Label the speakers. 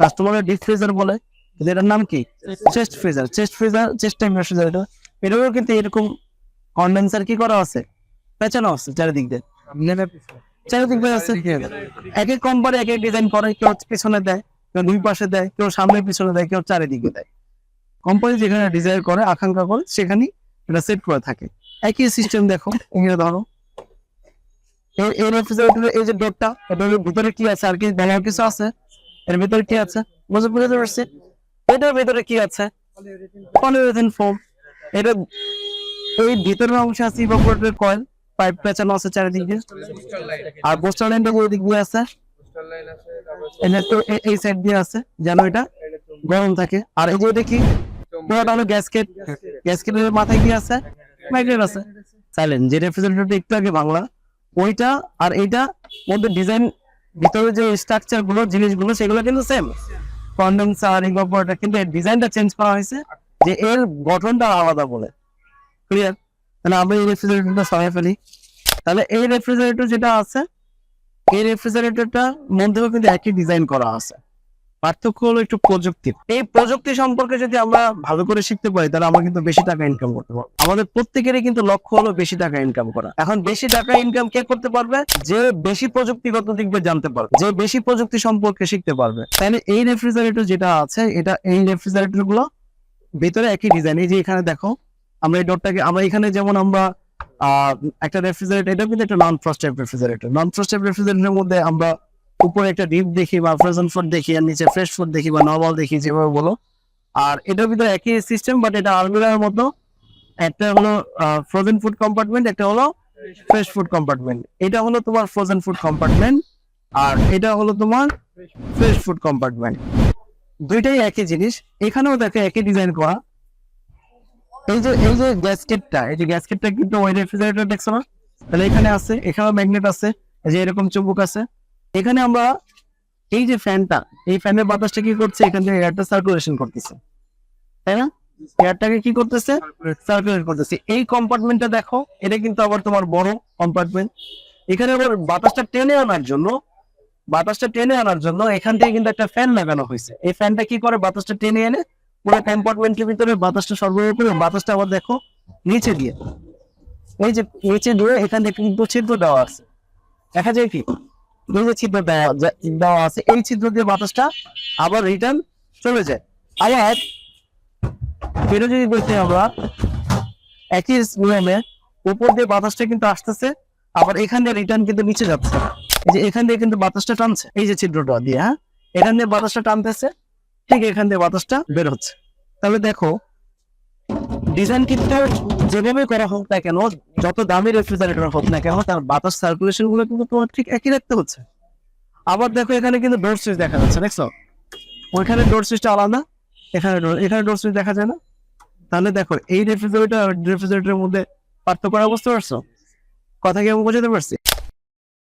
Speaker 1: কাস্টমারের deep freezer বলে কিন্তু এটার নাম কি? Chest freezer chest freezer chest time freezer এটা এটাও কিন্তু এরকম কন্ডেন্সার কি করা আছে? পেঁচানো আছে চারিদিক দিয়ে। চারিদিক দিয়ে আছে। এক এক কোম্পানি এক এক ডিজাইন করে কেউ পিছনে দেয় কেউ দুই পাশে দেয় কেউ সামনে পিছনে দেয় কেউ চারিদিকে দেয়। কোম্পানি যেখানে ডিজাইন করে আকাঙ্ক্ষা করে সেখানেই এটা সেট করে থাকে। একই সিস্টেম দেখো এখানে ধরো। এই এই রেফ্রিজারেটরের এই যে ডোরটা এটার ভিতরে কি আছে? আর কি দেখার কিছু আছে? এর ভিতরে কি আছে? বুঝতে বুঝতে পারছি এটার ভিতরে কি আছে? পলিউরেথিন ফোম এটা এই ভিতরের অংশে আছে ইভাপোরেটর কয়েল পাইপ পেঁচানো আছে চারিদিকে আর বুস্টার লাইনটা ওই দিক দিয়ে আছে? তো এই সাইড দিয়ে আছে, যেন এটা গরম থাকে। আর এই যে এটা হলো গ্যাসকেট গ্যাসকেটের মাথায় কি আছে? ম্যাগনেট আছে। সাইলেন্ট যে রেফ্রিজারেটরটা একটু আগে বাংলা, ওইটা আর এইটা মধ্যে ডিজাইন ভিতরে যে স্ট্রাকচারগুলো, জিনিসগুলো, সেগুলো কিন্তু সেম কন্ডেন্সার ইনকর্পোরেটর কিন্তু এর ডিজাইনটা চেঞ্জ করা হয়েছে, যে এর গঠনটা আলাদা বলে। ক্লিয়ার তাহলে আমি এই রেফ্রিজারেটরটা সরাই ফেলি। তাহলে এই রেফ্রিজারেটর যেটা আছে, এই রেফ্রিজারেটরটা মধ্যেও কিন্তু একই ডিজাইন করা আছে। পার্থক্য হলো একটু প্রযুক্তির এই প্রযুক্তি সম্পর্কে যদি আমরা ভালো করে শিখতে পারি, তাহলে আমরা কিন্তু বেশি টাকা ইনকাম করতে পারব। আমাদের প্রত্যেকেরই কিন্তু লক্ষ্য হলো বেশি টাকা ইনকাম করা। এখন বেশি টাকা ইনকাম কে করতে পারবে? যে বেশি প্রযুক্তিগত দিক দিয়ে জানতে পারবে। যে বেশি প্রযুক্তি সম্পর্কে শিখতে পারবে। তাহলে এই রেফ্রিজারেটর যেটা আছে, এটা এই রেফ্রিজারেটরগুলো ভিতরে একই ডিজাইন এই যে এখানে দেখো, আমরা এই ডটটাকে আমরা এখানে যেমন আমরা একটা রেফ্রিজারেটর এটা কিন্তু একটা non frost type refrigerator non frost type রেফ্রিজারেটরের মধ্যে আমরা উপরে একটা ডিপ দেখি বা ফ্রোজেন ফুড দেখি আর নিচে ফ্রেশ ফুড দেখি বা নর্মাল দেখি যেভাবে বলো। আর এটার ভিতরে একই সিস্টেম বাট এটা আলমিরার মতো। একটা হলো ফ্রোজেন ফুড কম্পার্টমেন্ট একটা হলো ফ্রেশ ফুড কম্পার্টমেন্ট এটা হলো তোমার ফ্রোজেন ফুড কম্পার্টমেন্ট আর এটা হলো তোমার ফ্রেশ ফুড কম্পার্টমেন্ট দুইটাই একই জিনিস। এখানেও দেখো একই ডিজাইন করা। এই যে এই যে গ্যাসকেটটা এই যে গ্যাসকেটটা কিন্তু ওই রেফ্রিজারেটর দেখছ না? তাহলে এখানে আছে, এখানেও ম্যাগনেট আছে, এই যে এরকম চুম্বক আছে। এখানে আমরা এই যে ফ্যানটা এই ফ্যানের বাতাসটা কি করছে? এখান থেকে এয়ারটা সার্কুলেশন করতেছে। তাই না? এয়ারটাকে কি করতেছে? সার্কুলেট করতেছে। এই কম্পার্টমেন্টটা দেখো এটা কিন্তু আবার তোমার বড় কম্পার্টমেন্ট এখানে আবার বাতাসটা টেনে আনার জন্য বাতাসটা টেনে আনার জন্য এখান থেকে কিন্তু একটা ফ্যান লাগানো হয়েছে। এই ফ্যানটা কি করে? বাতাসটা টেনে এনে পুরো কম্পার্টমেন্টের ভিতরে বাতাসটা সরবরাহ করে বাতাসটা আবার দেখো নিচে দিয়ে। এই যে নিচে দিয়ে এখান থেকে কিন্তু ছিদ্র দেওয়া আছে। দেখা যায় কি? ছিদ্র দেওয়া আছে, এই ছিদ্র দিয়ে বাতাসটা আবার রিটার্ন চলে যায়। আবার ফেরো যদি আমরা, একই নিয়মে উপর দিয়ে বাতাসটা কিন্তু আসতেছে, আবার এখান দিয়ে রিটার্ন কিন্তু নিচে যাচ্ছে। এই যে এখান দিয়ে কিন্তু বাতাসটা টানছে, এই যে ছিদ্রটা দিয়ে হ্যাঁ? এখান দিয়ে বাতাসটা টানতেছে, ঠিক এখান দিয়ে বাতাসটা বের হচ্ছে। তাহলে দেখো ডিজাইন কিন্তু যেভাবে করা হোক না কেন, যত দামি রেফ্রিজারেটর হোক না কেন, তার বাতাস সার্কুলেশনগুলো কিন্তু তোমার ঠিক একই রাখতে হচ্ছে। আবার দেখো এখানে কিন্তু ডোর সুইচ দেখা যাচ্ছে, দেখছ? ওইখানে ডোর সুইচটা আলাদা, এখানে এখানে ডোর সুইচ দেখা যায় না। তাহলে দেখো, এই রেফ্রিজারেটর রেফ্রিজারেটরের মধ্যে পার্থক্য বুঝতে পারছ? কথা কি আমি বোঝাতে পারছি?